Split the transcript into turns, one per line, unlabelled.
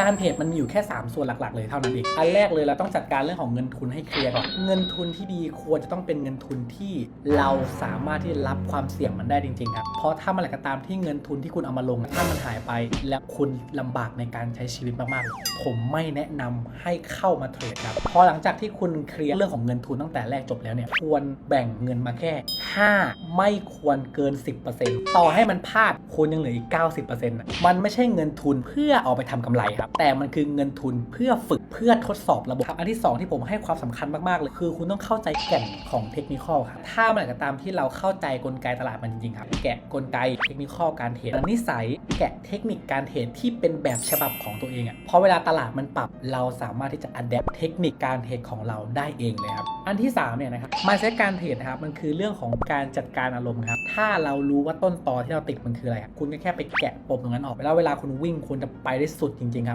การเทรดมันมีอยู่แค่ 3 ส่วนหลัก ๆ เลยเท่านั้นเองอันแรกเลยเราต้องจัดการเรื่องของเงินทุนให้เคลียร์ก่อนเงินทุนที่ดีควรจะต้องเป็นเงินทุนที่เราสามารถที่จะรับความเสี่ยงมันได้จริงๆครับเพราะถ้ามื่อไหร่ก็ตามที่เงินทุนที่คุณเอามาลงถ้ามันหายไป แล้วคุณลำบากในการใช้ชีวิตมากๆ ผมไม่แนะนำให้เข้ามาเทรดครับพอหลังจากที่คุณเคลียร์เรื่องของเงินทุนตั้งแต่แรกจบแล้วเนี่ยควรแบ่งเงินมาแค่ 5 ไม่ควรเกิน 10%ต่อให้มันพลาดคุณยังเหลืออีก 90%นะมันไม่ใช่เงินทุนเพื่อเอาไปทำกำไรครับแต่มันคือเงินทุนเพื่อฝึกเพื่อทดสอบระบบครับอันที่ 2 ที่ผมให้ความสำคัญมากๆเลยคือ คุณต้องเข้าใจแก่นของเทคนิคอลครับถ้าเมื่อไหร่ก็ตามที่เราเข้าใจกลไกตลาดมันจริงๆครับ แกะกลไกเทคนิคอลการเทรดนิสัยแกะเทคนิคการเทรดที่เป็นแบบฉบับของตัวเองอะ่ะพอเวลาตลาดมันปรับเราสามารถที่จะอัดแอปเทคนิคการเทรดของเราได้เองเลยครับอันที่3เนี่ยนะครับมาเซตการเทรดนะครับมันคือเรื่องของการจัดการอารมณ์ครับถ้าเรารู้ว่าต้นตอที่เราติดมันคืออะไรครับคุณก็แค่ไปแกะปมตรงนั้นออกแล้วเวลาคุณวิ่งคุณจะไปได้สุดจริงๆครับ